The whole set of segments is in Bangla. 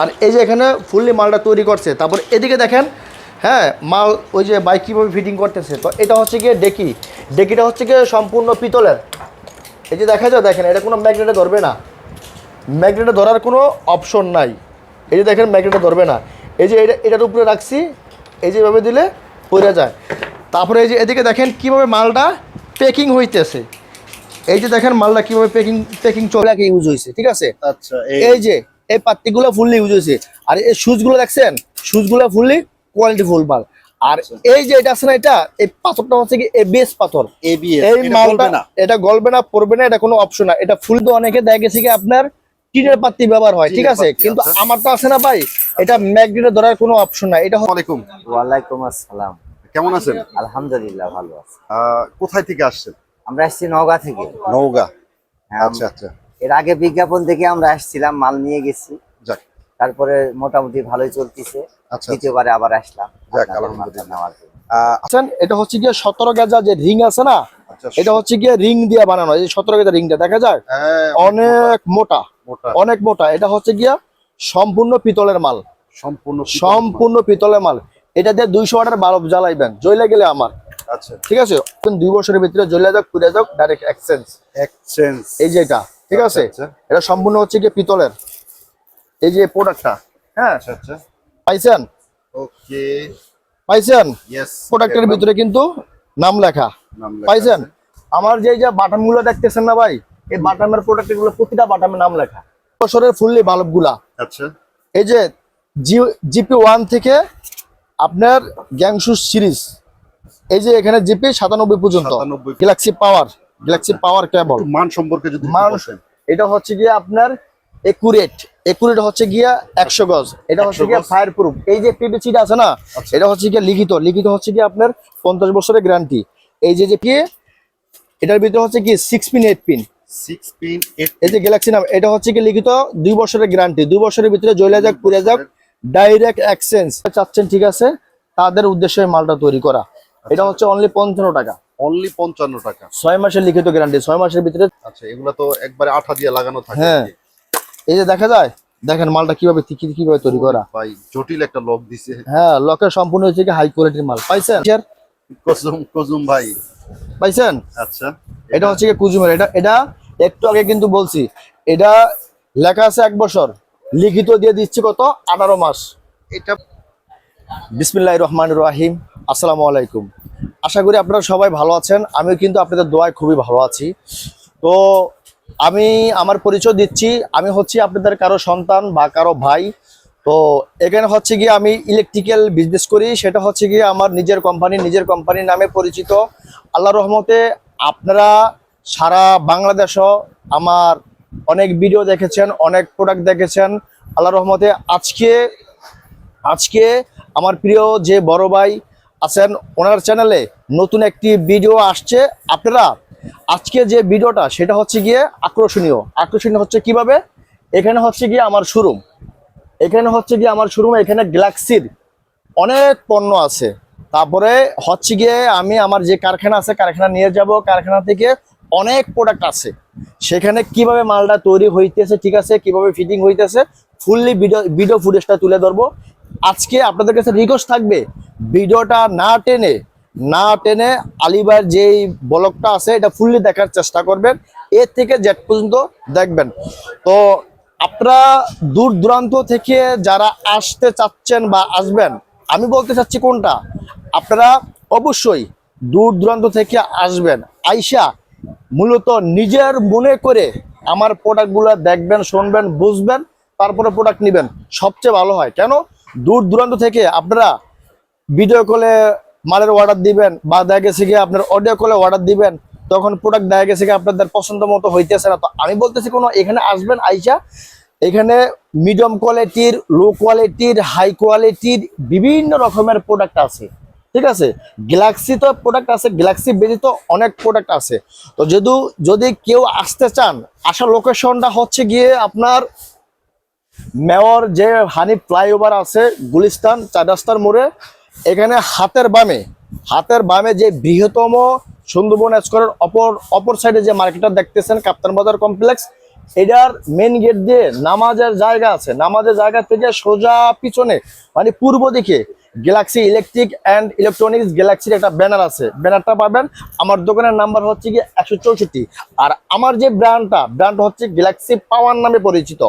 আর এই যে এখানে ফুললি মালটা তৈরি করছে তারপর এদিকে দেখেন হ্যাঁ মাল ওই যে বাইক কীভাবে ফিটিং করতেছে তো এটা হচ্ছে গিয়ে ডেকি ডেকিটা হচ্ছে গিয়ে সম্পূর্ণ পিতলের। এই যে দেখা যায় দেখেন এটা কোনো ম্যাগনেটে ধরবে না। ম্যাগনেটে ধরার কোনো অপশন নাই। এই যে দেখেন ম্যাগনেটে ধরবে না। এই যে এটা এটার উপরে রাখছি এই যে এভাবে দিলে পড়ে যায়। তারপরে এই যে এদিকে দেখেন কীভাবে মালটা প্যাকিং হইতেছে। এই যে দেখেন মালটা কীভাবে প্যাকিং প্যাকিং চলে ইউজ হয়েছে ঠিক আছে? আচ্ছা এই যে এই পাত্তিগুলো ফুললি ইউজ হয়েছে আর এই শুজগুলো দেখছেন? শুজগুলো ফুললি কোয়ালিটি ফুল মাল। আর এই যে এটা আছে না এটা এই পাথরটা হচ্ছে কি এবিএস পাথর। এবিএস এই এটা মালটা না। এটা গলবে না পড়বে না এটা কোনো অপশন না। এটা ফুল তো অনেকে দেখা গেছে কি আপনার টিনের পাত্তি ব্যবহার হয় ঠিক আছে? কিন্তু আচ্ছা। আমারটা আছে না ভাই এটা ম্যাগনেটে ধরার কোনো অপশন না। এটা আসসালামাইকুম ওয়ালাইকুম আসসালাম। কেমন আছেন? আলহামদুলিল্লাহ ভালো আছি। আহ, কোথায় থেকে আসছেন? আমরা আসছি নওগাঁ থেকে। নওগাঁ। হ্যাঁ, আচ্ছা আচ্ছা। এর আগে বিজ্ঞাপন থেকে আমরা আসছিলাম মাল নিয়ে গেছি। তারপরে মোটামুটি ভালোই চলতেছে। আচ্ছা। দ্বিতীয়বারে আবার আসলাম। আছেন এটা হচ্ছে গিয়ে সতেরো গেজা যে রিং আছে না আচ্ছা এটা হচ্ছে গিয়ে রিং দিয়ে বানানো। এই সতেরো গেজা রিংটা দেখা যায়? হ্যাঁ, অনেক মোটা। মোটা। অনেক মোটা। এটা হচ্ছে গিয়া সম্পূর্ণ পিতলের মাল। সম্পূর্ণ সম্পূর্ণ পিতলের মাল। এটা দিয়ে দুইশো ওয়াটের বাল্ব জ্বালাইবেন জ্বলে গেলে আমার। আচ্ছা। ঠিক আছে? দুই বছরের ভিতরে জ্বলে যাক পুড়ে যাক ডাইরেক্ট এক্সচেঞ্জ এক্সচেঞ্জ এই যে এটা। ঠিক আছে? আচ্ছা, আচ্ছা। এটা সম্পূর্ণ হচ্ছে গিয়ে পিতলের। এই যে প্রোডাক্টটা হ্যাঁ? আচ্ছা আচ্ছা। পাইছেন? ওকে। পাইছেন? প্রোডাক্টের ভিতরে কিন্তু নাম লেখা। পাইছেন? আমার যে যে বাটামগুলো দেখতেছেন না ভাই এই বাটামের প্রোডাক্টগুলো প্রতিটা বাটামের নাম লেখা। বছরের ফুললি বাল্বগুলা আচ্ছা। এই যে জিপি ওয়ান থেকে আপনার গ্যাংশুস সিরিজ। এই যে এখানে জিপি সাতানব্বই পর্যন্ত। 97 গ্যালাক্সি পাওয়ার। গ্যালাক্সি পাওয়ার কেবল মান সম্পর্কে যদি মান এটা হচ্ছে গিয়ে আপনার একুরেট একুরেট হচ্ছে গিয়া একশো গজ। এটা হচ্ছে 100 গিয়ে ফায়ার প্রুফ এই যে পিপিসিটা আছে না আচ্ছা। এটা হচ্ছে গিয়ে লিখিত। লিখিত হচ্ছে গিয়ে আপনার পঞ্চাশ বছরের গ্যারান্টি এই যে যে কি এটার ভিতরে হচ্ছে কি six pin eight pin 6 pin 8 এই যে গ্যালাক্সি নাম এটা হচ্ছে কি লিখিত দুই বছরের গ্যারান্টি দুই বছরের ভিতরে জ্বলে যাক পুড়ে যাক ডাইরেক্ট এক্সচেঞ্জ চাচ্ছেন ঠিক আছে তাদের উদ্দেশ্যে মালটা তৈরি করা। এটা হচ্ছে অনলি পঞ্চান্ন টাকা। অনলি 55 টাকা। ছয় মাসের লিখিত গ্যারান্টি ছয় মাসের ভিতরে আচ্ছা এগুলা তো একবারে আঠা দিয়ে লাগানো থাকে হ্যাঁ। এই যে দেখা যায় দেখেন মালটা কীভাবে কি- কীভাবে তৈরি করা। ভাই জটিল একটা লক দিছে। হ্যাঁ লকের সম্পূর্ণ হচ্ছে কি হাই কোয়ালিটির মাল। পাইছেন? কসুম কসুম ভাই। পাইছেন? আচ্ছা। এটা হচ্ছে কি কুজুমের এটা এটা একটু আগে কিন্তু বলছি এটা লেখা আছে এক বছর। লিখিত দিয়ে দিচ্ছি কত? আঠারো মাস। এটা বিসমিল্লাহ রহমান রাহিম। আসসালামু আলাইকুম। আশা করি আপনারা সবাই ভালো আছেন। আমি কিন্তু আপনাদের দোয়ায় খুবই ভালো আছি। তো আমি আমার পরিচয় দিচ্ছি। আমি হচ্ছি আপনাদের কারও সন্তান বা কারও ভাই। তো এখানে হচ্ছে গিয়ে আমি ইলেকট্রিক্যাল বিজনেস করি। সেটা হচ্ছে গিয়ে আমার নিজের কোম্পানি নিজের কোম্পানির নামে পরিচিত। আল্লাহ রহমতে আপনারা সারা বাংলাদেশও আমার অনেক ভিডিও দেখেছেন, অনেক প্রোডাক্ট দেখেছেন। আল্লাহ রহমতে আজকে আজকে আমার প্রিয় যে বড় ভাই আছেন ওনার চ্যানেলে নতুন একটি ভিডিও আসছে। আপনারা আজকে যে ভিডিওটা, সেটা হচ্ছে গিয়ে আকর্ষণীয়। আকর্ষণীয় হচ্ছে কীভাবে? এখানে হচ্ছে গিয়ে আমার শোরুম এখানে হচ্ছে গিয়ে আমার শোরুম এখানে গ্যালাক্সির অনেক পণ্য আছে। তারপরে হচ্ছে গিয়ে আমি আমার যে কারখানা আছে, কারখানা নিয়ে যাব। কারখানা থেকে অনেক প্রোডাক্ট আছে। সেখানে কীভাবে মালটা তৈরি হইতেছে, ঠিক আছে, কীভাবে ফিটিং হইতেছে ফুললি ভিডিও ভিডিও ফুটেজটা তুলে ধরবো। আজকে আপনাদের কাছে রিকোয়েস্ট থাকবে, ভিডিওটা না টেনে না টেনে আলিবার যেই ব্লগটা আছে, এটা ফুললি দেখার চেষ্টা করবেন। এর থেকে জেট পর্যন্ত দেখবেন। তো আপনারা দূর দূরান্ত থেকে যারা আসতে চাচ্ছেন বা আসবেন, আমি বলতে চাচ্ছি কোনটা? আপনারা অবশ্যই দূর দূরান্ত থেকে আসবেন। আইসা মূলত নিজের মনে করে আমার প্রোডাক্টগুলো দেখবেন, শুনবেন, বুঝবেন, তারপরে প্রোডাক্ট নেবেন। সবচেয়ে ভালো হয়। কেন? দূর দূরান্ত থেকে আপনারা ভিডিও কলে মালের অর্ডার দিবেন বা দেখা গেছে গিয়ে আপনার অডিও কলে অর্ডার দিবেন, তখন প্রোডাক্ট দেখা গেছে গিয়ে আপনাদের পছন্দ মতো হইতেছে না। তো আমি বলতেছি কোনো, এখানে আসবেন, আইসা এখানে মিডিয়াম কোয়ালিটির লো কোয়ালিটির হাই কোয়ালিটির বিভিন্ন রকমের প্রোডাক্ট আছে। ঠিক আছে? গ্যালাক্সি তো প্রোডাক্ট আছে গ্যালাক্সি ব্যতীত অনেক প্রোডাক্ট আছে। তো যদি যদি কেউ আসতে চান আসার লোকেশনটা হচ্ছে গিয়ে আপনার মেয়র যে হানি ফ্লাইওভার আছে গুলিস্তান চার রাস্তার মোড়ে, এখানে হাতের বামে হাতের বামে যে বৃহত্তম সুন্দরবন স্কোয়ারের অপর অপর সাইডে যে মার্কেটটা দেখতেছেন, কাপ্তান বাজার কমপ্লেক্স, এটার মেন গেট দিয়ে নামাজের জায়গা আছে। নামাজের জায়গা থেকে সোজা পিছনে মানে পূর্ব দিকে গ্যালাক্সি ইলেকট্রিক অ্যান্ড ইলেকট্রনিক্স গ্যালাক্সির একটা ব্যানার আছে। ব্যানারটা পাবেন, আমার দোকানের নাম্বার হচ্ছে কি একশো আর আমার যে ব্র্যান্ডটা ব্র্যান্ড হচ্ছে গ্যালাক্সি পাওয়ার নামে পরিচিত।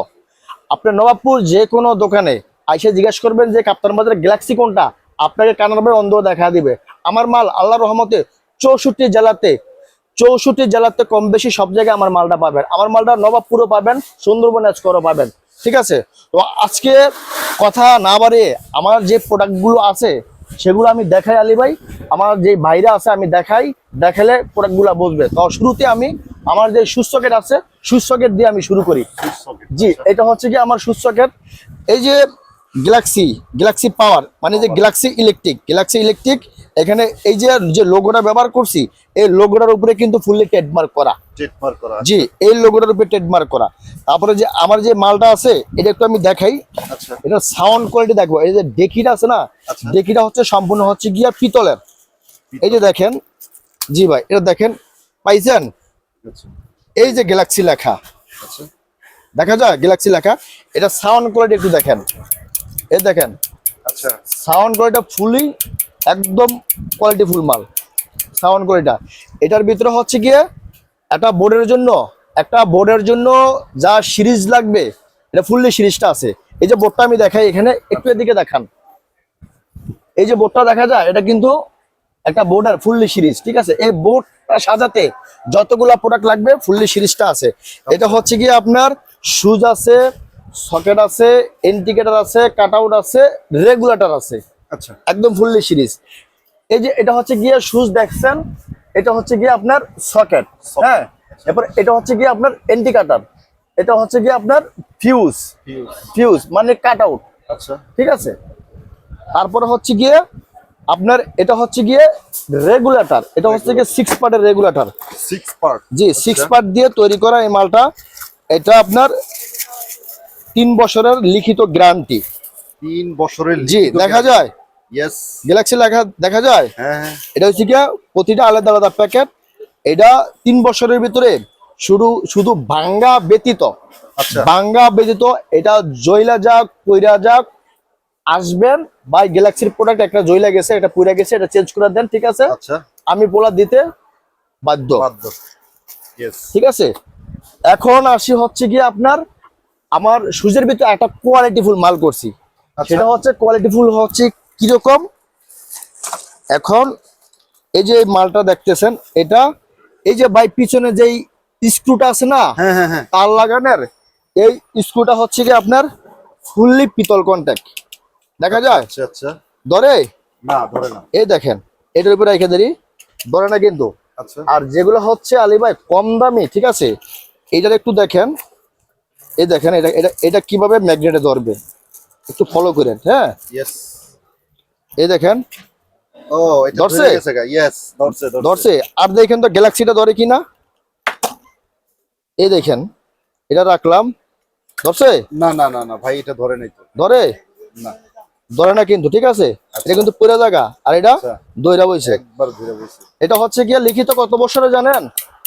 আপনার নবাবপুর যে কোনো দোকানে আইসে জিজ্ঞেস করবেন যে কাপ্তান বাজার গ্যালাক্সি কোনটা, আপনাকে কানারবে অন্ধ দেখা দিবে। আমার মাল আল্লাহ রহমতে চৌষট্টি জেলাতে চৌষট্টি জেলাতে কম বেশি সব জায়গায় আমার মালটা পাবেন। আমার মালটা নবাবপুরও পাবেন, সুন্দরবন আজকরও পাবেন। ঠিক আছে? তো আজকে কথা না বাড়িয়ে আমার যে প্রোডাক্টগুলো আছে সেগুলো আমি দেখাই আলী ভাই। আমার যে ভাইরা আছে আমি দেখাই দেখালে প্রোডাক্টগুলো বসবে। তো শুরুতে আমি আমার যে সুস্থকেট আছে সুস্থকেট দিয়ে আমি শুরু করি। জি এটা হচ্ছে কি আমার সুস্থকেট এই যে গ্যালাক্সি গ্যালাক্সি পাওয়ার মানে যে গ্যালাক্সি ইলেকট্রিক গ্যালাক্সি ইলেকট্রিক এখানে এই যে যে লোগোটা ব্যবহার করছি এই লোগোটার উপরে কিন্তু ফুললি ট্রেডমার্ক করা। ট্রেডমার্ক করা জি এই লোগোটার উপরে ট্রেডমার্ক করা। তারপরে যে আমার যে মালটা আছে এটা একটু আমি দেখাই। আচ্ছা। এটা সাউন্ড কোয়ালিটি দেখব এই যে ডেকিটা আছে না আচ্ছা। ডেকিটা হচ্ছে সম্পূর্ণ হচ্ছে গিয়া পিতলের। এই যে দেখেন জি ভাই এটা দেখেন পাইছেন? আচ্ছা। এই যে গ্যালাক্সি লেখা। আচ্ছা। দেখা যায় গ্যালাক্সি লেখা। এটা সাউন্ড কোয়ালিটি একটু দেখেন। এই দেখেন আচ্ছা। সাউন্ড কোয়ালিটি ফুলি একদম কোয়ালিটি ফুল মাল। সাউন্ড কোয়ালিটা এটার ভিতরে হচ্ছে গিয়ে একটা বোর্ডের জন্য একটা বোর্ডের জন্য যা সিরিজ লাগবে এটা ফুললি সিরিজটা আছে। এই যে বোর্ডটা আমি দেখাই এখানে একটু এদিকে দেখান। এই যে বোর্ডটা দেখা যায় এটা কিন্তু একটা বোর্ডের ফুললি সিরিজ ঠিক আছে? এই বোর্ডটা সাজাতে যতগুলা প্রোডাক্ট লাগবে ফুললি সিরিজটা আছে। এটা হচ্ছে গিয়ে আপনার সুজ আছে সকেট আছে ইন্ডিকেটর আছে কাট আউট আছে রেগুলেটর আছে। আচ্ছা। একদম ফুললি সিরিজ। এই যে এটা হচ্ছে গিয়ে সুজ দেখছেন এটা হচ্ছে গিয়ে আপনার সকেট। হ্যাঁ এরপর এটা হচ্ছে গিয়ে আপনার ইন্ডিকেটর। এটা হচ্ছে গিয়ে আপনার ফিউজ। ফিউজ। মানে কাট আউট আচ্ছা। ঠিক আছে? তারপরে হচ্ছে গিয়ে আপনার এটা হচ্ছে গিয়ে রেগুলেটর। এটা হচ্ছে গিয়ে সিক্স পার্টের রেগুলেটর। সিক্স পার্ট জি সিক্স পার্ট দিয়ে তৈরি করা এই মালটা। এটা আপনার তিন বছরের লিখিত গ্যারান্টি। তিন বছরের জি দেখা যায়। ইয়েস গ্যালাক্সি লেখা দেখা যায়? হ্যাঁ হ্যাঁ। এটা হচ্ছে গিয়া প্রতিটা আলাদা আলাদা প্যাকেট এটা তিন বছরের ভিতরে শুধু শুধু ভাঙ্গা ব্যতীত। আচ্ছা। ভাঙ্গা ব্যতীত এটা যাক কইরা যাক আসবেন বা গ্যালাক্সির প্রোডাক্ট একটা জয়লা গেছে এটা পুরা গেছে এটা চেঞ্জ করে দেন ঠিক আছে? আচ্ছা। আমি পোলা দিতে বাধ্য। ঠিক আছে? এখন আসি হচ্ছে গিয়ে আপনার আমার সুজের ভিতরে একটা কোয়ালিটিফুল মাল করছি। আচ্ছা। সেটা হচ্ছে কোয়ালিটিফুল হচ্ছে কীরকম? এখন এই যে মালটা দেখতেছেন এটা এই যে বাই পিছনে যেই স্ক্রুটা আছে না হ্যাঁ হ্যাঁ হ্যাঁ। তার লাগানোর এই স্ক্রুটা হচ্ছে কি আপনার ফুললি পিতল কন্ট্যাক্ট দেখা যায়? আচ্ছা আচ্ছা। ধরে? না ধরে না। এই দেখেন এটার উপরে রেখে দেরি ধরে না কিন্তু। আচ্ছা। আর যেগুলো হচ্ছে আলী ভাই কম দামি ঠিক আছে? এইটার একটু দেখেন এই দেখেন এটা এটা এটা কীভাবে ম্যাগনেটে ধরবে? একটু ফলো করেন হ্যাঁ? ইয়েস এই দেখেন। ও এটা ধরছে? ধরে গেছে গা ইয়েস ধরছে ধরছে। আর দেখেন তো গ্যালাক্সিটা ধরে কিনা? এই দেখেন এটা রাখলাম। ধরছে? না না না না ভাই এটা ধরে নাই তো। ধরে? না। ধরে না কিন্তু ঠিক আছে? এটা কিন্তু পুরো জায়গা। আর এটা আচ্ছা। দইরা বইছে। একবার এটা হচ্ছে গিয়া লিখিত কত বছরে জানেন?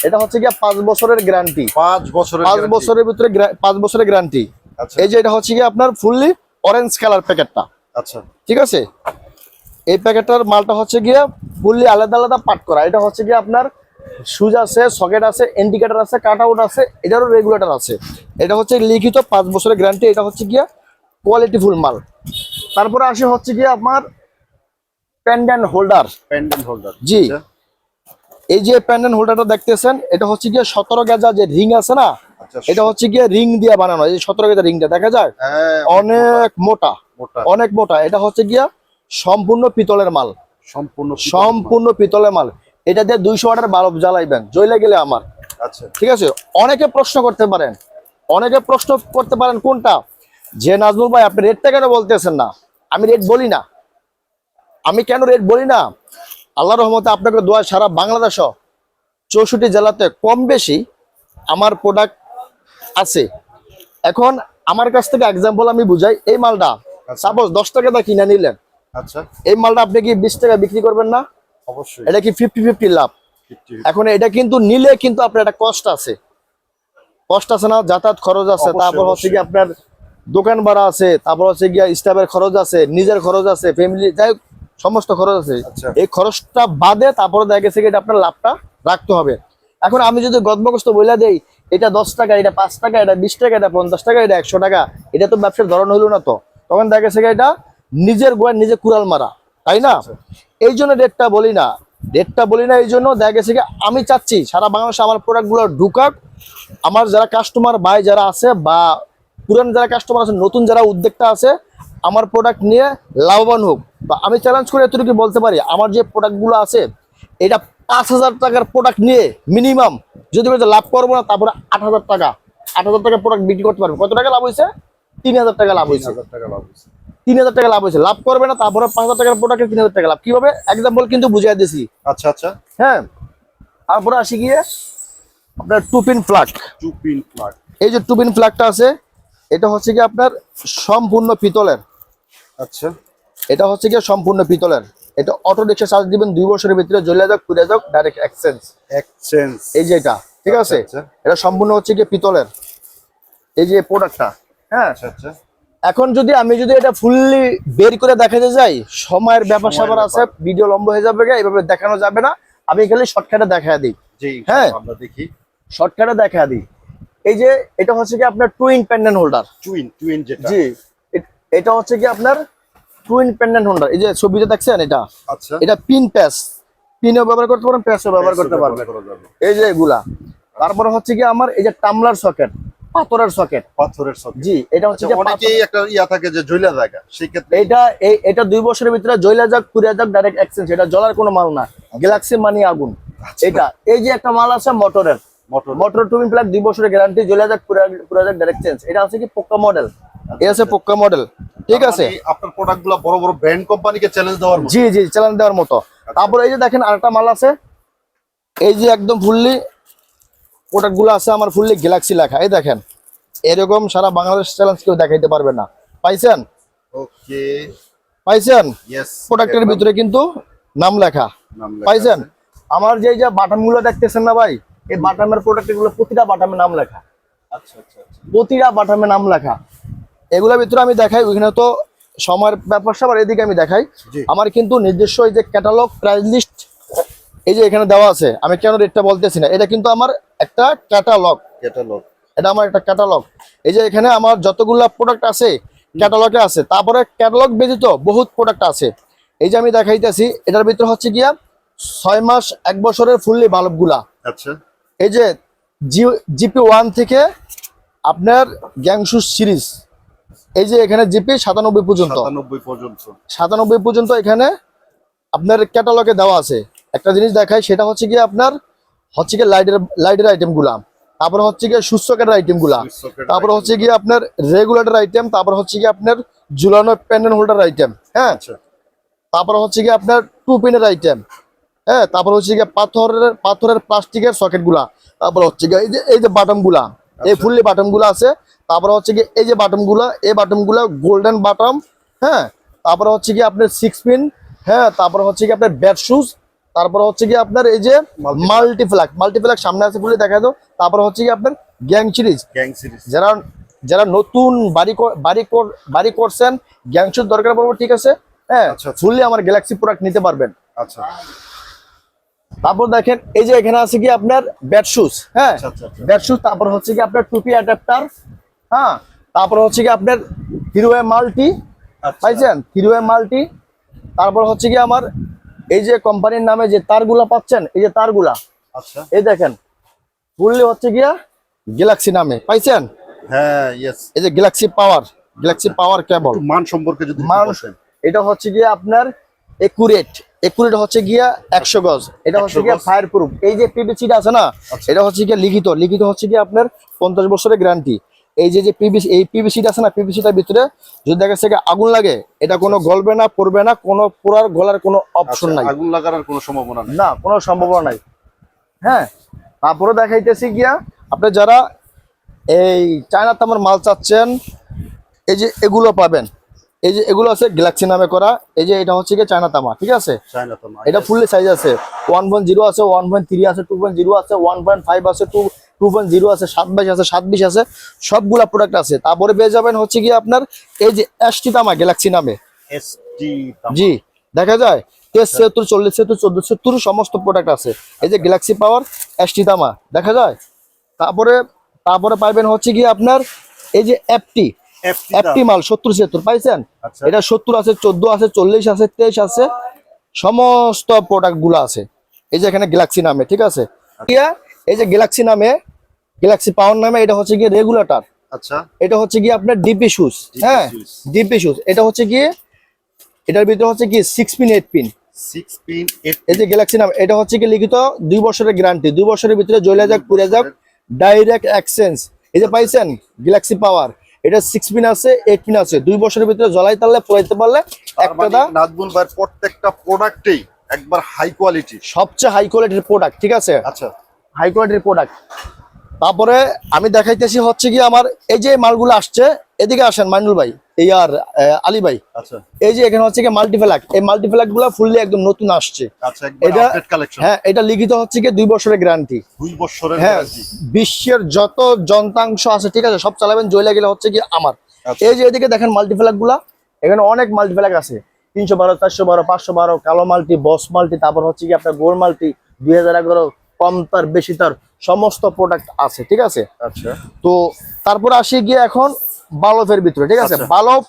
এটা হচ্ছে গিয়া পাঁচ বছরের গ্যারান্টি পাঁচ বছরের পাঁচ বছরের ভিতরে পাঁচ বছরের গ্যারান্টি আচ্ছা। এই যে এটা হচ্ছে গিয়ে আপনার ফুললি অরেঞ্জ কালার প্যাকেটটা আচ্ছা। ঠিক আছে? এই প্যাকেটটার মালটা হচ্ছে গিয়ে ফুললি আলাদা আলাদা পাট করা। এটা হচ্ছে গিয়ে আপনার সুজ আছে সকেট আছে ইন্ডিকেটর আছে কাট আউট আছে এটারও রেগুলেটর আছে। এটা হচ্ছে লিখিত পাঁচ বছরের গ্যারান্টি এটা হচ্ছে গিয়ে কোয়ালিটি ফুল মাল। তারপরে আসে হচ্ছে গিয়ে আপনার প্যান্ডেন্ট হোল্ডার পেন্ডেন্ট হোল্ডার জি। এই যে প্যান্ডেন্ট হোল্ডারটা দেখতেছেন এটা হচ্ছে গিয়ে সতেরো গেজা যে রিং আছে না আচ্ছা এটা হচ্ছে গিয়ে রিং দিয়ে বানানো এই সতেরো গেজা রিংটা দেখা যায়? হ্যাঁ অনেক মোটা মোটা। অনেক মোটা। এটা হচ্ছে গিয়া সম্পূর্ণ পিতলের মাল। সম্পূর্ণ সম্পূর্ণ পিতলের মাল। এটা দিয়ে দুইশো ওয়াটের বাল্ব জ্বালাইবেন জ্বলে গেলে আমার। আচ্ছা। ঠিক আছে? অনেকে প্রশ্ন করতে পারেন। অনেকে প্রশ্ন করতে পারেন কোনটা? যে নাজমুল ভাই আপনি রেটটা কেন বলতেছেন না? আমি রেট বলি না। আমি কেন রেট বলি না? আল্লাহ রহমতে আপনাকে দোয়া সারা বাংলাদেশ চৌষট্টি জেলাতে কম বেশি আমার প্রোডাক্ট আছে। এখন আমার কাছ থেকে এক্সাম্পল আমি বুঝাই এই মালটা সাপোজ দশ টাকা দা কিনে নিলেন। আচ্ছা। এই মালটা আপনি কি বিশ টাকা বিক্রি করবেন না? অবশ্যই। এটা কি ফিফটি ফিফটি লাভ? এখন এটা কিন্তু নিলে কিন্তু আপনার একটা কষ্ট আছে। কষ্ট আছে না যাতায়াত খরচ আছে তারপর হচ্ছে কি আপনার দোকান ভাড়া আছে তারপর হচ্ছে গিয়া স্টাফের খরচ আছে নিজের খরচ আছে ফ্যামিলি যাই হোক, সমস্ত খরচ আছে। আচ্ছা। এই খরচটা বাদে তারপরে দেখা গেছে এটা আপনার লাভটা রাখতে হবে। এখন আমি যদি গদমগস্ত বলে দেই এটা দশ টাকা এটা পাঁচ টাকা এটা বিশ টাকা এটা পঞ্চাশ টাকা এটা একশো টাকা এটা তো ব্যবসার ধরন হইল না তো। তখন দেখা গেছে এটা নিজের গোয়া নিজে কুড়াল মারা তাই না? এই জন্য রেটটা বলি না। রেটটা বলি না এই জন্য দেখা গেছে আমি চাচ্ছি সারা বাংলাদেশে আমার প্রোডাক্টগুলো ঢুকাক। আমার যারা কাস্টমার বাই যারা আছে বা পুরান যারা কাস্টমার আছে নতুন যারা উদ্যোক্তা আছে আমার প্রোডাক্ট নিয়ে লাভবান হোক। বা আমি চ্যালেঞ্জ করে এতটুকু বলতে পারি আমার যে প্রোডাক্টগুলো আছে এটা পাঁচ হাজার টাকার প্রোডাক্ট নিয়ে মিনিমাম যদি লাভ করব না তারপরে আট হাজার টাকা আট হাজার টাকার প্রোডাক্ট বিক্রি করতে পারব। কত টাকা লাভ হয়েছে? তিন হাজার টাকা লাভ হয়েছে। টাকা। তিন হাজার টাকা লাভ হয়েছে। লাভ করবে না তারপরে পাঁচ হাজার টাকার প্রোডাক্টে তিন হাজার টাকা লাভ। কীভাবে? এক্সাম্পল কিন্তু বুঝিয়ে দিয়েছি আচ্ছা আচ্ছা। হ্যাঁ তারপরে আসি গিয়ে আপনার two pin plug two pin এই যে টু পিন আছে এটা হচ্ছে কি আপনার সম্পূর্ণ পিতলের। আচ্ছা। এটা হচ্ছে কি সম্পূর্ণ পিতলের। এটা অটো রিক্সা চার্জ দিবেন দুই বছরের ভিতরে জ্বলে যাক পুড়ে যাক ডাইরেক্ট এক্সচেঞ্জ এক্সচেঞ্জ এই যে এটা ঠিক আছে? আচ্ছা, আচ্ছা। এটা সম্পূর্ণ হচ্ছে কি পিতলের। এই যে প্রোডাক্টটা হ্যাঁ? আচ্ছা আচ্ছা। এখন যদি আমি যদি এটা ফুললি বের করে দেখাতে যাই সময়ের ব্যাপার স্যাপার আছে ভিডিও লম্ব হয়ে যাবে এইভাবে দেখানো যাবে না। আমি খালি শর্টকাটে দেখা দিই। জি হ্যাঁ। আমরা দেখি। শর্টকাটে দেখা দিই। এই যে এটা হচ্ছে কি আপনার twin pendant holder twin twin যেটা। জি। এটা হচ্ছে কি আপনার টুইন পেন্ডেন্ট হোল্ডার এই যে ছবিটা দেখছেন এটা? আচ্ছা। এটা পিন প্যাস পিনও ব্যবহার করতে পারেন প্যাসও ব্যবহার করতে পারবেন। এই যে এগুলা। তারপরে হচ্ছে কি আমার এই যে টামলার সকেট পাথরের সকেট পাথরের সব জি এটা হচ্ছে আচ্ছা কি অনেকেই একটা ইয়া থাকে যে জইলা জায়গা সেক্ষেত্রে এটা এই এটা দুই বছরের ভিতরে জয়লা যাক পুরিয়া যাক ডাইরেক্ট এক্সচেঞ্জ এটা জ্বলার কোনো মাল না। গ্যালাক্সি মানি আগুন এটা এই যে একটা মাল আছে মোটরের মোটর মোটর টুবিন প্লাগ দুই বছরের গ্যারান্টি জয়লা যাক পুরিয়া পুরিয়া যাক ডাইরেক্ট চেঞ্জ এটা আছে কি পোক্কা মডেল এটা আছে পোক্কা মডেল ঠিক আছে? মানে আপনার প্রোডাক্টগুলো বড় বড় ব্র্যান্ড কোম্পানিকে চ্যালেঞ্জ দেওয়ার মতো। জি জি চালান দেওয়ার মতো। তারপর এই যে দেখেন আরেকটা মাল আছে। এই যে একদম ফুললি প্রোডাক্টগুলো আছে আমার ফুললি গ্যালাক্সি লেখা। এই দেখেন এরকম সারা বাংলাদেশ চ্যালেঞ্জ কেউ দেখাইতে পারবে না। পাইছেন? ওকে। পাইছেন? প্রোডাক্টের ভিতরে কিন্তু নাম লেখা। পাইছেন? আমার যে যে বাটামগুলো দেখতেছেন না ভাই এই বাটামের প্রোডাক্টগুলো প্রতিটা বাটামে নাম লেখা। আচ্ছা আচ্ছা আচ্ছা। প্রতিটা বাটামে নাম লেখা। এগুলোর ভিতরে আমি দেখাই ওইখানে তো সময়ের ব্যাপার সবার এদিকে আমি দেখাই। আমার কিন্তু নিজস্ব এই যে ক্যাটালগ প্রাইস লিস্ট এই যে এখানে দেওয়া আছে আমি কেন রেটটা বলতেছি না? এটা কিন্তু আমার একটা ক্যাটালগ ক্যাটালগ এটা আমার একটা ক্যাটালগ এই যে এখানে আমার যতগুলা প্রোডাক্ট আছে ক্যাটালগে আছে তারপরে ক্যাটালগ ব্যতীত বহুত প্রোডাক্ট আছে। এই যে আমি দেখাইতেছি এটার ভিতরে হচ্ছে গিয়া ছয় মাস এক বছরের ফুললি বাল্বগুলা আচ্ছা। এই যে জিপি ওয়ান থেকে আপনার গ্যাংশুস সিরিজ এই যে এখানে জিপি সাতানব্বই পর্যন্ত। সাতানব্বই পর্যন্ত। এখানে আপনার ক্যাটালগে দেওয়া আছে। একটা জিনিস দেখায় সেটা হচ্ছে গিয়ে আপনার হচ্ছে গিয়ে লাইটের লাইটের আইটেমগুলা। তারপর হচ্ছে গিয়ে সুস্থকের আইটেমগুলা। তারপর হচ্ছে গিয়ে আপনার রেগুলেটর আইটেম তারপর হচ্ছে গিয়ে আপনার ঝুলানো প্যান্ডেল হোল্ডার আইটেম হ্যাঁ? আচ্ছা। তারপর হচ্ছে গিয়ে আপনার টু পিনের আইটেম হ্যাঁ? তারপর হচ্ছে গিয়ে পাথরের পাথরের প্লাস্টিকের সকেটগুলা। তারপর হচ্ছে গিয়ে এই যে এই যে বাটমগুলা। এই আচ্ছা। ফুললি বাটমগুলা আছে। তারপর হচ্ছে কি এই যে বাটমগুলা এই বাটমগুলা গোল্ডেন বাটম হ্যাঁ? তারপরে হচ্ছে কি আপনার সিক্স পিন হ্যাঁ? তারপর হচ্ছে কি আপনার ব্যাট শুজ তারপর হচ্ছে কি আপনার এই যে মাল্টিফ্ল্যাক মাল্টিফ্ল্যাক সামনে আছে বলে দেখা দাও। তারপর হচ্ছে কি আপনার গ্যাং সিরিজ গ্যাং সিরিজ যারা যারা নতুন বাড়ি বাড়ি বাড়ি করছেন গ্যাংশুর দরকার পড়ব ঠিক আছে? হ্যাঁ? আচ্ছা, আচ্ছা। ফুললি আমার গ্যালাক্সি প্রোডাক্ট নিতে পারবেন। আচ্ছা। তারপর দেখেন এই যে এখানে আছে কি আপনার ব্যাট শুজ হ্যাঁ? আচ্ছা, আচ্ছা, আচ্ছা। ব্যাট শুজ তারপর হচ্ছে কি আপনার টুপি অ্যাডাপ্টার হ্যাঁ? তারপর হচ্ছে কি আপনার হিরোয়ে মাল্টি আচ্ছা। পাইছেন? হিরোয়ে মাল্টি তারপর হচ্ছে কি আমার এই যে কোম্পানির নামে যে তারগুলা পাচ্ছেন এই যে তারগুলা আচ্ছা। এই দেখেন ফুললি হচ্ছে গিয়া গ্যালাক্সি নামে পাইছেন? হ্যাঁ ইয়েস এই যে গ্যালাক্সি পাওয়ার গ্যালাক্সি পাওয়ার কেবল মান সম্পর্কে যদি মান এটা হচ্ছে গিয়ে আপনার একুরেট একুরেট হচ্ছে গিয়া একশো গজ। এটা হচ্ছে 100 গিয়া ফায়ার প্রুফ এই যে পিভিসিটা আছে না আচ্ছা। এটা হচ্ছে গিয়ে লিখিত। লিখিত হচ্ছে গিয়ে আপনার পঞ্চাশ বছরের গ্যারান্টি এই যে যে পিভিসি এই পিভিসিটা আছে না পিভিসিটার ভিতরে যদি দেখা যাচ্ছে আগুন লাগে এটা কোনো গলবে না পড়বে না কোনো পোড়ার গলার কোনো অপশন আচ্ছা, নাই। আগুন লাগার কোনো সম্ভাবনা নেই। না কোনো সম্ভাবনা নাই। হ্যাঁ তারপরে দেখাইতেছি গিয়া আপনি যারা এই চায়না তামার মাল চাচ্ছেন এই যে এগুলো পাবেন। এই যে এগুলো আছে গ্যালাক্সি নামে করা। এই যে এটা হচ্ছে গিয়ে চায়না তামা ঠিক আছে? এটা ফুললি সাইজ আছে। ওয়ান পয়েন্ট জিরো আছে ওয়ান পয়েন্ট থ্রি আছে টু পয়েন্ট জিরো আছে ওয়ান পয়েন্ট ফাইভ আছে টু টু পয়েন্ট জিরো আছে সাত বাইশ আছে সাত বিশ আছে সবগুলা প্রোডাক্ট আছে। তারপরে পেয়ে যাবেন হচ্ছে কি আপনার এই যে এসটি তামা গ্যালাক্সি নামে। জি দেখা যায়? তেইশ ছিয়াত্তর চল্লিশ ছিয়াত্তর চোদ্দ ছিয়াত্তর সমস্ত প্রোডাক্ট আছে। এই যে গ্যালাক্সি পাওয়ার এসটি তামা দেখা যায়? তারপরে তারপরে পাইবেন হচ্ছে কি আপনার এই যে এফটি এফটি মাল সত্তর ছিয়াত্তর পাইছেন? আচ্ছা। এটা সত্তর আছে চোদ্দ আছে চল্লিশ আছে তেইশ আছে সমস্ত প্রোডাক্টগুলো আছে। এই যে এখানে গ্যালাক্সি নামে ঠিক আছে? এই যে গ্যালাক্সি নামে গ্যালাক্সি পাওয়ার নামে এটা হচ্ছে গিয়ে রেগুলেটর আচ্ছা। এটা হচ্ছে গিয়ে আপনার ডিপি শুজ হ্যাঁ? ডিপি শুজ এটা হচ্ছে গিয়ে এটার ভিতরে হচ্ছে কি সিক্স পিন এইট পিন এই যে গ্যালাক্সি নাম এটা হচ্ছে কি লিখিত দুই বছরের গ্যারান্টি দুই বছরের ভিতরে জ্বলে যাক পুড়ে যাক ডাইরেক্ট এক্সচেঞ্জ এই যে পাইছেন গ্যালাক্সি পাওয়ার এটা সিক্স পিন আছে এইট পিন আছে। দুই বছরের ভিতরে জ্বলাই তাহলে পড়াইতে পারলে একটা মানে দা প্রত্যেকটা প্রোডাক্টেই একবার হাই কোয়ালিটি সবচেয়ে হাই কোয়ালিটির প্রোডাক্ট ঠিক আছে? আচ্ছা। হাই কোয়ালিটির প্রোডাক্ট তারপরে আমি দেখাইতেছি হচ্ছে কি আমার এই যে মালগুলো আসছে এদিকে আসেন মাইনুল ভাই এই আর আলী ভাই। আচ্ছা। এই যে এখানে হচ্ছে কি মাল্টিপ্লাক এই মাল্টিপ্লাকগুলো ফুললি একদম নতুন আসছে। আচ্ছা এটা হ্যাঁ এটা লিখিত হচ্ছে কি দুই বছরের গ্যারান্টি দুই বছরের হ্যাঁ বিশ্বের যত যন্ত্রাংশ আছে ঠিক আছে সব চালাবেন জয়লা গেলে হচ্ছে কি আমার। আচ্ছা। এই যে এদিকে দেখেন মাল্টিপ্লাকগুলা এখানে অনেক মাল্টিপ্লাক আছে। তিনশো বারো চারশো বারো পাঁচশো বারো কালো মাল্টি বস মাল্টি তারপর হচ্ছে কি আপনার গোল মাল্টি দুই হাজার এগারো কম তার বেশি তার সমস্ত প্রোডাক্ট আছে ঠিক আছে? আচ্ছা। তো তারপর আসি গিয়ে এখন বালবের ভিতরে ঠিক আছে? আচ্ছা। বালব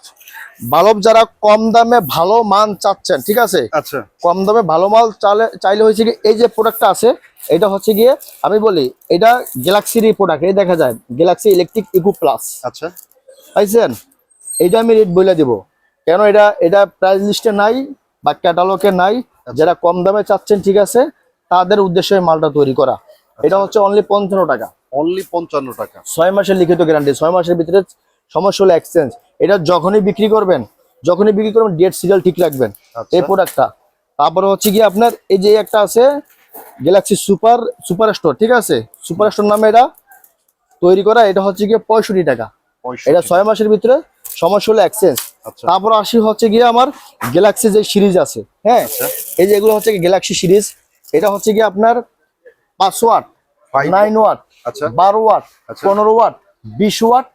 বালব যারা কম দামে ভালো মান চাচ্ছেন ঠিক আছে? আচ্ছা। কম দামে ভালো মাল চালে চাইলে হয়েছে কি এই যে প্রোডাক্টটা আছে এটা হচ্ছে গিয়ে আমি বলি এটা গ্যালাক্সির প্রোডাক্ট এই দেখা যায় গ্যালাক্সি ইলেকট্রিক ইকো প্লাস আচ্ছা। পাইছেন? এটা আমি রেট বলে দিব। কেন এটা এটা প্রাইস লিস্টে নাই বা ক্যাটালগে নাই? যারা কম দামে চাচ্ছেন ঠিক আছে তাদের উদ্দেশ্যে মালটা তৈরি করা। এটা হচ্ছে অনলি পঞ্চান্ন টাকা। অনলি পঞ্চান্ন টাকা। ছয় মাসের লিখিত গ্যারান্টি ছয় মাসের ভিতরে সমস্যা হলে এক্সচেঞ্জ এটা যখনই বিক্রি করবেন যখনই বিক্রি করবেন ডেট সিরিয়াল ঠিক রাখবেন আচ্ছা। এই প্রোডাক্টটা তারপরে হচ্ছে কি আপনার এই যে একটা আছে গ্যালাক্সি সুপার সুপার স্টোর ঠিক আছে? সুপার স্টোর নামে এটা তৈরি করা এটা হচ্ছে গিয়ে পঁয়ষট্টি টাকা। এটা ছয় মাসের ভিতরে সমস্যা হলে এক্সচেঞ্জ আচ্ছা। তারপর আসি হচ্ছে গিয়ে আমার গ্যালাক্সি যে সিরিজ আছে হ্যাঁ? আচ্ছা। এই যে এগুলো হচ্ছে গ্যালাক্সি সিরিজ এটা হচ্ছে গিয়ে আপনার পাঁচশো ওয়াট নাইন ওয়াট। আচ্ছা। বারো ওয়াট আচ্ছা। পনেরো ওয়াট বিশ ওয়াট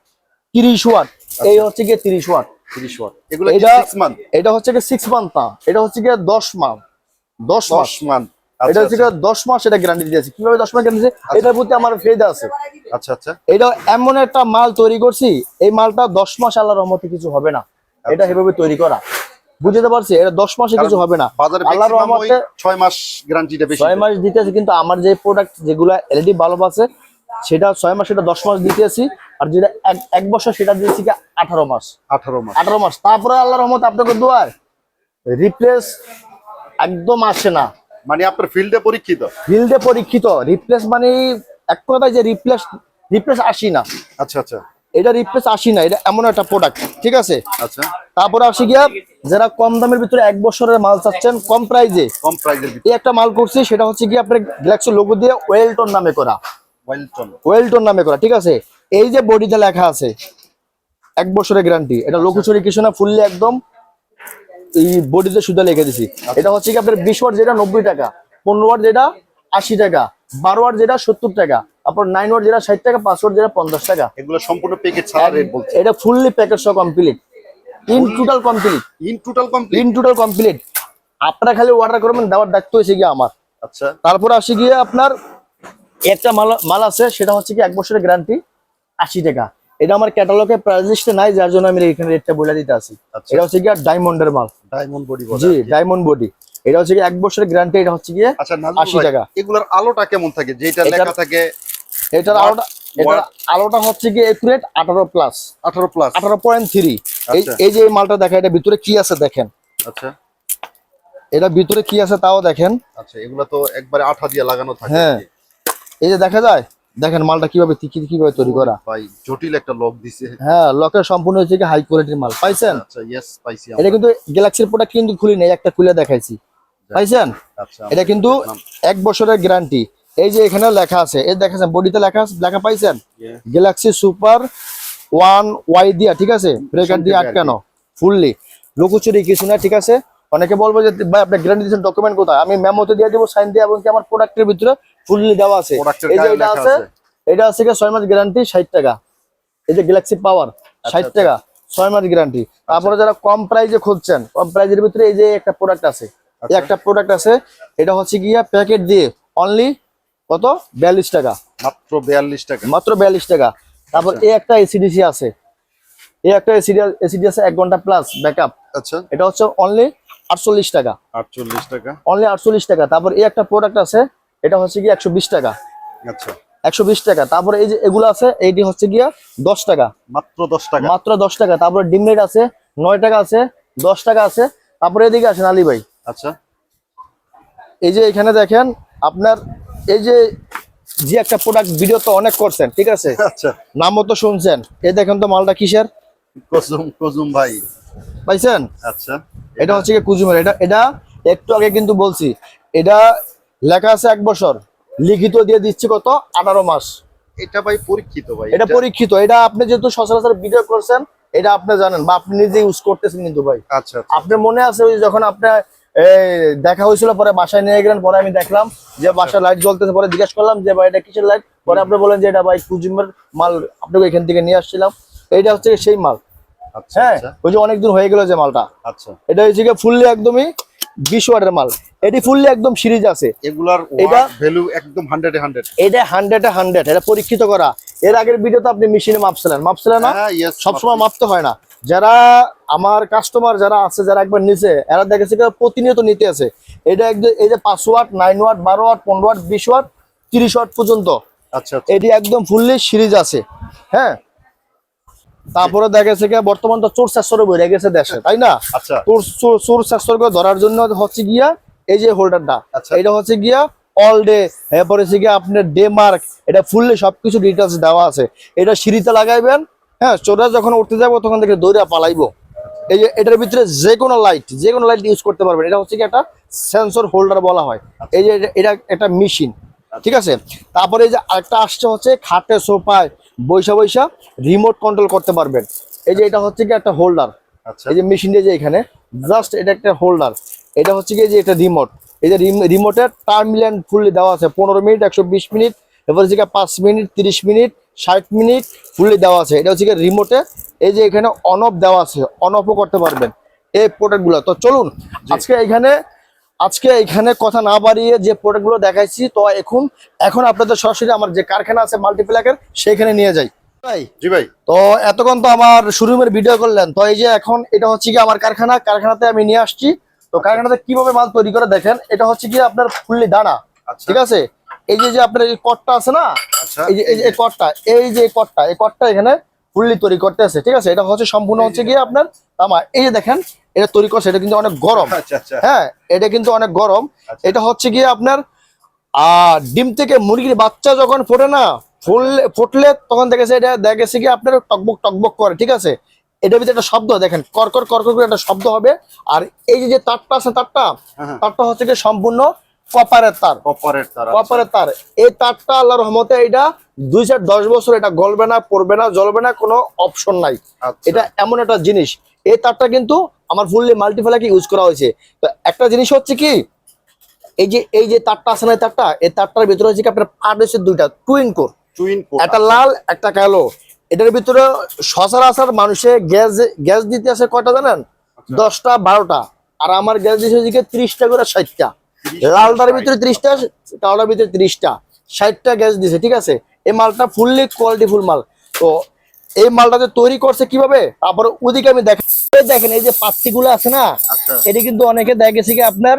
তিরিশ ওয়াট এই হচ্ছে গিয়ে তিরিশ ওয়াট। তিরিশ ওয়াট। এগুলো এটা এটা হচ্ছে গিয়ে সিক্স মান্থ না এটা হচ্ছে গিয়ে দশ মাস দশ মাস। দশ মান্থ এটা হচ্ছে দশ মাস এটা গ্যারান্টি দিয়েছে। কীভাবে দশ মাস গ্যারান্টি এটার প্রতি আমার ফেদা আছে। আচ্ছা আচ্ছা। এটা এমন একটা মাল তৈরি করছি এই মালটা দশ মাস আল্লাহর রহমতে কিছু হবে না। এটা এভাবে তৈরি করা। বুঝতে পারছি এটা দশ মাসে কিছু হবে না। আল্লাহর রহমতে ছয় মাস গ্যারান্টিটা বেশি ছয় মাস দিতেছি কিন্তু আমার যে প্রোডাক্ট যেগুলো এলইডি বাল্ব আছে সেটা ছয় মাস সেটা দশ মাস দিতেছি আর যেটা এক বছর সেটা দিয়েছি কি আঠারো মাস। আঠারো মাস। আঠারো মাস। তারপরে আল্লাহর রহমত আপনাকে দোয়ার রিপ্লেস একদম আসে না। মানে আপনার ফিল্ডে পরীক্ষিত? ফিল্ডে পরীক্ষিত। রিপ্লেস মানে এক কথায় যে রিপ্লেস রিপ্লেস আসি না। আচ্ছা আচ্ছা। এটা রিপ্লেস আসি না এটা এমন একটা প্রোডাক্ট ঠিক আছে? আচ্ছা। তারপরে আসি গিয়া যারা কম দামের ভিতরে এক বছরের মাল চাচ্ছেন কম প্রাইজে কম প্রাইজে এই একটা মাল করছি সেটা হচ্ছে কি আপনার গ্যালাক্সি লোগো দিয়ে ওয়েলটন নামে করা। ওয়েলটন ওয়েলটন নামে করা ঠিক আছে? এই যে বডিতে লেখা আছে এক বছরের গ্যারান্টি এটা লঘুচুরি কিছু না ফুললি একদম এই বডিতে সুদা লিখে দিছি। এটা হচ্ছে কি আপনার বিশ ওয়াট যেটা নব্বই টাকা পনেরো ওয়াট যেটা আশি টাকা বারো ওয়াট যেটা সত্তর টাকা। তারপর নাইন ওয়াট যেটা ষাট টাকা পাঁচ ওয়াট যেটা পঞ্চাশ টাকা। এগুলো সম্পূর্ণ প্যাকেজ ছাড়া রেট বলছে। এটা ফুললি প্যাকেজ সহ complete in total complete in total complete in total complete আপনারা খালি অর্ডার করবেন দেওয়ার দায়িত্ব হয়েছে গিয়ে আমার। আচ্ছা। তারপর আসি গিয়ে আপনার একটা মাল মাল আছে সেটা হচ্ছে কি এক বছরের গ্যারান্টি আশি টাকা। এটা আমার ক্যাটালগে প্রাইস লিস্টে নাই যার জন্য আমি এখানে রেটটা বলে দিতে আসি। আচ্ছা। এটা হচ্ছে কি ডায়মন্ডের মাল। ডায়মন্ড বডি বলে জি ডায়মন্ড বডি এটা হচ্ছে কি এক বছরের গ্যারান্টি এটা হচ্ছে গিয়ে আচ্ছা 80 টাকা। এগুলোর আলোটা কেমন থাকে? যেটা লেখা থাকে এটার আলোটা এটার আলোটা হচ্ছে কি একুরেট আঠারো প্লাস আঠারো প্লাস এই আচ্ছা। এই যে মালটা দেখা এটা ভিতরে কি আছে দেখেন? আচ্ছা। এটা ভিতরে কি আছে তাও দেখেন। আচ্ছা এগুলো তো একবারে আঠা দিয়ে লাগানো থাকে হ্যাঁ। এই যে দেখা যায়? দেখেন মালটা কীভাবে কীভাবে তৈরি করা। ভাই জটিল একটা লক দিছে। হ্যাঁ লকের সম্পূর্ণ হচ্ছে কি হাই কোয়ালিটির মাল। পাইছেন? আচ্ছা পাইছি এটা কিন্তু গ্যালাক্সির প্রোডাক্ট কিন্তু খুলি নেই একটা খুলে দেখাইছি। পাইছেন? আচ্ছা এটা কিন্তু এক বছরের গ্যারান্টি এই যে এখানে লেখা আছে এই দেখাছেন বডিতে লেখা আছে লেখা পাইছেন. গ্যালাক্সি সুপার ওয়ান ওয়াই দিয়া ঠিক আছে? ব্রেকার দিয়ে আটকানো ফুললি লুকোচুরি কিছু না ঠিক আছে? অনেকে বলব যে ভাই আপনার গ্যারান্টি দিচ্ছেন ডকুমেন্ট কোথায়? আমি মেমোতে দিয়ে দেবো সাইন দিয়ে এবং কি আমার প্রোডাক্টের ভিতরে ফুললি দেওয়া আছে। এই যে এটা আছে। এটা আছে কি ছয় মাস গ্যারান্টি ষাট টাকা। এই যে গ্যালাক্সি পাওয়ার ষাট আচ্ছা। টাকা ছয় মাস গ্যারান্টি তারপরে যারা কম প্রাইজে খুঁজছেন কম প্রাইজের ভিতরে এই যে একটা প্রোডাক্ট আছে আচ্ছা। একটা প্রোডাক্ট আছে এটা হচ্ছে গিয়া প্যাকেট দিয়ে অনলি কত? বিয়াল্লিশ টাকা। মাত্র বিয়াল্লিশ টাকা। মাত্র বিয়াল্লিশ টাকা। তারপর আচ্ছা। এই একটা এসিডিসি আছে। এই একটা এসিডি আছে এক ঘণ্টা প্লাস ব্যাকআপ আচ্ছা। এটা হচ্ছে অনলি আটচল্লিশ টাকা। আটচল্লিশ টাকা। অনলি আটচল্লিশ টাকা। তারপর এই একটা প্রোডাক্ট আছে এটা হচ্ছে গিয়ে একশো বিশ টাকা। আচ্ছা। একশো বিশ টাকা। তারপরে এই যে এগুলো আছে এইটি হচ্ছে গিয়া দশ টাকা। মাত্র দশ টাকা। মাত্র দশ টাকা। তারপরে ডিমরেট আছে নয় টাকা আছে দশ টাকা আছে। তারপরে এদিকে আসেন আলী ভাই। আচ্ছা। এই যে এখানে দেখেন আপনার এই যে যে একটা প্রোডাক্ট ভিডিও তো অনেক করছেন ঠিক আছে? আচ্ছা। নামও তো শুনছেন। এই দেখেন তো মালটা কিসের? কসুম কসুম ভাই। পাইছেন? আচ্ছা। এটা হচ্ছে কি কুজুমের এটা এটা একটু আগে কিন্তু বলছি এটা লেখা আছে এক বছর লিখিত দিয়ে দিচ্ছি কত? আঠারো মাস। এটা ভাই পরীক্ষিত ভাই এটা পরীক্ষিত এটা আপনি যেহেতু সচরাচর ভিডিও করছেন এটা আপনি জানেন বা আপনি নিজে ইউজ করতেছেন কিন্তু ভাই। আচ্ছা আচ্ছা। আপনার মনে আছে ওই যখন আপনার এই, দেখা হয়েছিল পরে বাসায় নিয়ে গেলেন পরে আমি দেখলাম যে বাসায় লাইট জ্বলতেছে পরে জিজ্ঞেস করলাম যে ভাই এটা কিসের লাইট পরে আপনি বলেন যে এটা ভাই কুজিমের মাল আপনাকে এখান থেকে নিয়ে আসছিলাম। এইটা হচ্ছে সেই মাল। আচ্ছা হ্যাঁ আচ্ছা। ওই যে অনেকদিন হয়ে গেল যে মালটা। আচ্ছা। এটা হচ্ছে ফুললি একদমই বিশ ওয়াটের মাল। এটি ফুললি একদম সিরিজ আছে। এগুলার এটা- ভ্যালু একদম হান্ড্রেডে হান্ড্রেড এটা হান্ড্রেডে হান্ড্রেড এটা পরীক্ষিত করা। এর আগের ভিডিওতে আপনি মেশিনে মাপছিলেন। মাপছিলেন না? হ্যাঁ সবসময় মাপতে হয় না। যারা আমার কাস্টমার যারা আছে যারা একবার নিচে এরা দেখেছে প্রতিনিয়ত নিতে আছে। এটা একদম এই যে পাঁচ ওয়াট নাইন ওয়াট বারো ওয়াট পনেরো ওয়াট বিশ ওয়াট তিরিশ ওয়াট পর্যন্ত। আচ্ছা আচ্ছা। এটি একদম ফুললি সিরিজ আছে। হ্যাঁ? তারপরে দেখেছে কি বর্তমান তো চোর শাস্ত্র বেড়ে গেছে দেশে তাই না? আচ্ছা। চোর- চোর ধরার জন্য হচ্ছে গিয়া এই যে হোল্ডারটা আচ্ছা। এটা হচ্ছে গিয়া অল ডে এরপরে হচ্ছে গিয়া আপনার ডে মার্ক এটা ফুললি সবকিছু ডিটেলস দেওয়া আছে। এটা সিঁড়িতে লাগাইবেন হ্যাঁ চোরা যখন উঠতে যাব তখন দেখে দৌড়া পালাইবো। এই যে এটার ভিতরে যে কোনো লাইট যে কোনো লাইট ইউজ করতে পারবেন। এটা হচ্ছে কি একটা সেন্সর হোল্ডার বলা হয়। এই যে এটা- একটা মেশিন ঠিক আছে? তারপরে এই যে আরেকটা আসছে হচ্ছে খাটে সোফায় বৈশা বৈশা রিমোট কন্ট্রোল করতে পারবেন। এই যে এটা হচ্ছে কি একটা হোল্ডার আচ্ছা। এই যে মেশিনটা যে এখানে জাস্ট এটা একটা হোল্ডার এটা হচ্ছে কি যে এটা রিমোট এই যে রিমোটের টার্মিলেন ফুললি দেওয়া আছে পনেরো মিনিট একশো বিশ মিনিট এবার হচ্ছে পাঁচ মিনিট তিরিশ মিনিট ষাট মিনিট ফুললি দেওয়া আছে। এটা হচ্ছে কি রিমোটে এই যে এখানে অন অফ দেওয়া আছে অন অফও করতে পারবেন। এই প্রোডাক্টগুলো তো চলুন আজকে এখানে আজকে এখানে কথা না বাড়িয়ে যে প্রোডাক্টগুলো দেখাইছি তো এখন এখন আপনাদের সরাসরি আমার যে কারখানা আছে মাল্টিপ্লাকের সেখানে নিয়ে যাই। ভাই জি ভাই। তো এতক্ষণ তো আমার শোরুমের ভিডিও করলেন। তো এই যে এখন এটা হচ্ছে কি আমার কারখানা। কারখানাতে আমি নিয়ে আসছি। তো কারখানাতে কীভাবে মাল তৈরি করে দেখেন এটা হচ্ছে কি আপনার ফুললি দানা। আচ্ছা। ঠিক আছে? এই যে যে আপনার এই কটটা আছে না? আচ্ছা এই যে এই কটটা এই যে কটটা এই কটটা এখানে ফুললি তৈরি করতে আছে ঠিক আছে? এটা হচ্ছে সম্পূর্ণ হচ্ছে গিয়ে আপনার তামা এই যে দেখেন এটা তৈরি করছে এটা কিন্তু অনেক গরম। আচ্ছা আচ্ছা। হ্যাঁ এটা কিন্তু অনেক গরম। এটা হচ্ছে গিয়ে আপনার আহ ডিম থেকে মুরগির বাচ্চা যখন ফোটে না ফুললে ফুটলে তখন দেখেছে এটা দেখেছে কি আপনার টকবক টকবক করে ঠিক আছে? এটার ভিতরে একটা শব্দ দেখেন করকর করকর করে একটা শব্দ হবে। আর এই যে যে তারটা আছে তারটা হ্যাঁ। তারটা হচ্ছে গিয়ে সম্পূর্ণ কপারের তার। কপারেট তারা কপারের তার। এই তারটা আল্লাহর রহমতে এটা দুই চার দশ বছর এটা গলবে না পড়বে না জ্বলবে না কোনো অপশন নাই। আচ্ছা। এটা এমন একটা জিনিস। এই তারটা কিন্তু আমার ফুললি মাল্টিফেলাকে ইউজ করা হয়েছে। তো একটা জিনিস হচ্ছে কি এই যে এই যে তারটা আছে না এই তারটা এই তারটার ভিতরে হচ্ছে কি আপনার পার্ট হচ্ছে দুইটা টুইন কোর টুইন কোর একটা লাল একটা কালো। এটার ভিতরে সচরাচর মানুষে গ্যাস গ্যাস দিতে আছে কয়টা জানেন? দশটা বারোটা। আর আমার গ্যাস দিতে হচ্ছে ত্রিশটা করে ষাটটা। লালটার ভিতরে ত্রিশটা কালোটার ভিতরে ত্রিশটা। ষাটটা গ্যাস দিছে ঠিক আছে? এই মালটা ফুললি কোয়ালিটি ফুল মাল। তো এই মালটা যে তৈরি করছে কীভাবে? তারপরে ওদিকে আমি দেখেন দেখেন এই যে পাত্তিগুলো আছে না আচ্ছা। এটি কিন্তু অনেকে দেখেছে কি আপনার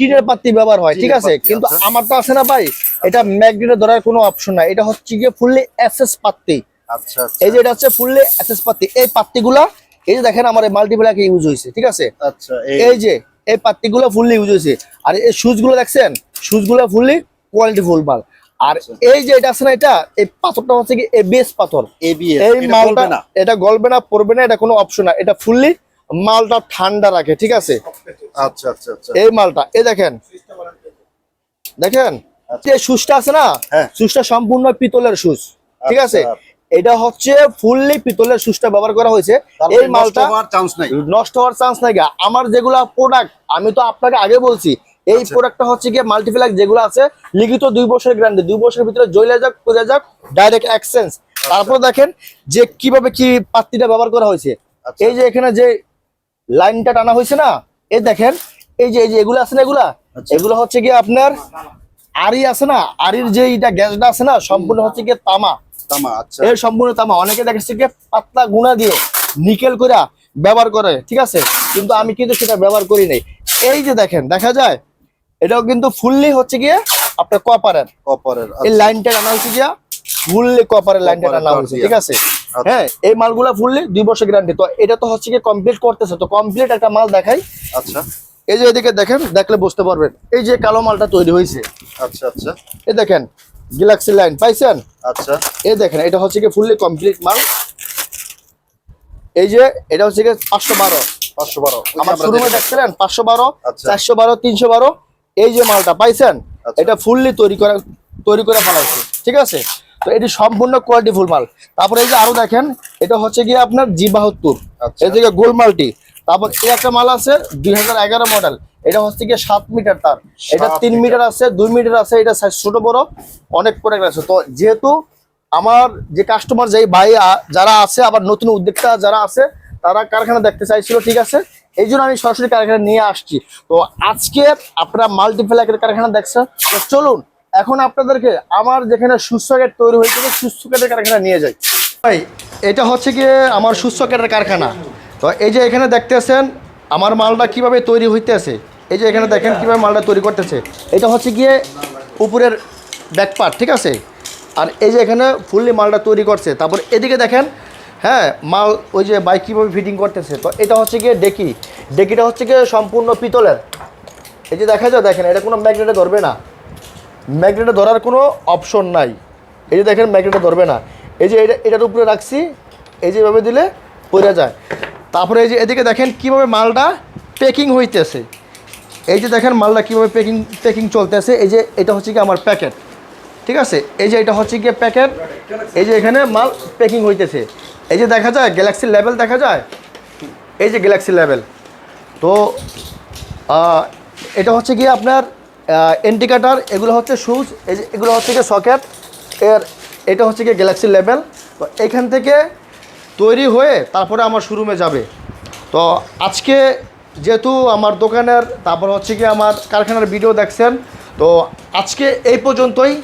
টিনের পাত্তি ব্যবহার হয় ঠিক আছে? কিন্তু আচ্ছা। আমার তো আছে না ভাই এটা ম্যাগনেটে ধরার কোনো অপশন নাই। এটা হচ্ছে গিয়ে ফুললি এসএস পাত্তি আচ্ছা আচ্ছা। এই যে এটা হচ্ছে ফুললি এসএস পাত্তি এই পাত্তিগুলা এই যে দেখেন আমার এই মাল্টিপ্লাকে ইউজ হয়েছে ঠিক আছে? আচ্ছা এই যে এই পাত্তিগুলো ফুললি ইউজ হয়েছে। আর এই শুজগুলো দেখছেন? শুজগুলো ফুললি কোয়ালিটি ফুল মাল। আর আচ্ছা। এই যে এটা আছে না এটা এই পাথরটা হচ্ছে কি এবিএস পাথর। এবিএস এই মালটা না। এটা গলবে না পড়বে না এটা কোনো অপশন না। এটা ফুললি মালটা ঠান্ডা রাখে ঠিক আছে? আচ্ছা আচ্ছা আচ্ছা। এই মালটা এই দেখেন। দেখেন? যে সুসটা আছে না হ্যাঁ। সুসটা সম্পূর্ণ পিতলের সুস ঠিক আছে? আচ্ছা। এটা হচ্ছে ফুললি পিতলের সুসটা ব্যবহার করা হয়েছে। এই মালটা চান্স নাই। নষ্ট হওয়ার চান্স নাই গা। আমার যেগুলা প্রোডাক্ট আমি তো আপনাকে আগে বলছি এই প্রোডাক্টটা হচ্ছে গিয়ে মাল্টিপ্লাক যেগুলো আছে লিখিত দুই বছরের গ্যারান্টি দুই বছরের ভিতরে জইলে যাক করে যাক ডাইরেক্ট এক্সচেঞ্জ তারপরে দেখেন যে কীভাবে কি পাত্তিটা ব্যবহার করা হয়েছে। আচ্ছা। এই যে এখানে যে লাইনটা টানা হয়েছে না এই দেখেন এই যে এই যে এগুলো আছে না এগুলা? আচ্ছা। এগুলো হচ্ছে গিয়ে আপনার আরি আছে না? আরির যে এটা গ্যাসটা আছে না সম্পূর্ণ হচ্ছে গিয়ে তামা। তামা আচ্ছা। এর সম্পূর্ণ তামা। অনেকে দেখেছে যে পাতলা গুণা দিয়ে নিকেল করে ব্যবহার করে ঠিক আছে? কিন্তু আমি কিন্তু সেটা ব্যবহার করি নাই। এই যে দেখেন দেখা যায় এটাও কিন্তু ফুললি হচ্ছে গিয়ে আপনার কপারের কপারের এই লাইনটা টানা হচ্ছে গিয়া ফুললি কপারের লাইনটা তার হয়েছে ঠিক আছে? আচ্ছা। হ্যাঁ এই মালগুলা ফুললি দুই বছর গ্যারান্টি তো এটা তো হচ্ছে গিয়ে কমপ্লিট করতেছে। তো কমপ্লিট একটা মাল দেখাই। আচ্ছা। এই যে এদিকে দেখেন দেখলে বুঝতে পারবেন। এই যে কালো মালটা তৈরি হয়েছে আচ্ছা আচ্ছা। এই দেখেন গ্যালাক্সি লাইন পাইছেন? আচ্ছা। এই দেখেন এটা হচ্ছে কি ফুললি কমপ্লিট মাল। এই যে এটা হচ্ছে কি পাঁচশো বারো। পাঁচশো বারো। যে আমার শোরুমে দেখছিলেন? পাঁচশো বারো আচ্ছা। চারশো বারো তিনশো বারো। এই যে মালটা পাইছেন? আচ্ছা। এটা ফুললি তৈরি করা তৈরি করে ফেলাইছে। ঠিক আছে? তো এটি সম্পূর্ণ কোয়ালিটি ফুল মাল। তারপরে এই যে আরও দেখেন এটা হচ্ছে গিয়ে আপনার জি বাহাত্তর। আচ্ছা। এই থেকে গোল মালটি। তারপর এই একটা মাল আছে দুই হাজার এগারো মডেল এটা হচ্ছে গিয়ে সাত মিটার তার। এটা তিন মিটার। আছে দুই মিটার আছে এটা size ছোট বড় অনেক প্রোডাক্ট আছে। তো যেহেতু আমার যে কাস্টমার যেই ভাই যারা আছে আবার নতুন উদ্যোক্তা যারা আছে তারা কারখানা দেখতে চাইছিল ঠিক আছে? এই জন্য আমি সরাসরি কারখানা নিয়ে আসছি। তো আজকে আপনারা মাল্টিপ্লাকের কারখানা দেখছেন। তো চলুন এখন আপনাদেরকে আমার যেখানে সুস্থকেট তৈরি হয়েছে সুস্থকেটের কারখানা নিয়ে যাই। ভাই এটা হচ্ছে গিয়ে আমার সুস্থকেটের কারখানা। তো এই যে এখানে দেখতেছেন, আমার মালটা কীভাবে তৈরি হইতেছে। এই যে এখানে দেখেন কীভাবে মালটা তৈরি করতেছে। এটা হচ্ছে গিয়ে উপরের ব্যাকপার্ট ঠিক আছে? আর এই যে এখানে ফুললি মালটা তৈরি করছে, তারপর এদিকে দেখেন হ্যাঁ মাল ওই যে বাইক কীভাবে ফিটিং করতেছে। তো এটা হচ্ছে গিয়ে ডেকি। ডেকিটা হচ্ছে গিয়ে সম্পূর্ণ পিতলের। এই যে দেখা যায়, দেখেন, এটা কোনো ম্যাগনেটে ধরবে না। ম্যাগনেটে ধরার কোনো অপশন নাই। এই যে দেখেন ম্যাগনেটে ধরবে না। এই যে এটা, এটার উপরে রাখছি। এই যে এভাবে দিলে পড়ে যায়। তারপরে এই যে এদিকে দেখেন কীভাবে মালটা প্যাকিং হইতেছে। এই যে দেখেন মালটা কীভাবে প্যাকিং প্যাকিং চলতেছে। এই যে এটা হচ্ছে কি আমার প্যাকেট ঠিক আছে? এই যে এটা হচ্ছে গিয়ে প্যাকেট এই যে এখানে মাল প্যাকিং হইতেছে। এই যে দেখা যায় গ্যালাক্সি লেভেল দেখা যায়? এই যে গ্যালাক্সি লেভেল তো এটা হচ্ছে গিয়ে আপনার এন্টিকাটার এগুলো হচ্ছে যে এগুলো হচ্ছে গিয়ে সকেট এর, এটা হচ্ছে গিয়ে গ্যালাক্সি লেভেল তো এখান থেকে তৈরি হয়ে তারপরে আমার শোরুমে যাবে। তো আজকে যেহেতু আমার দোকানের, তারপর হচ্ছে কি আমার কারখানার ভিডিও দেখছেন, তো আজকে এই পর্যন্তই।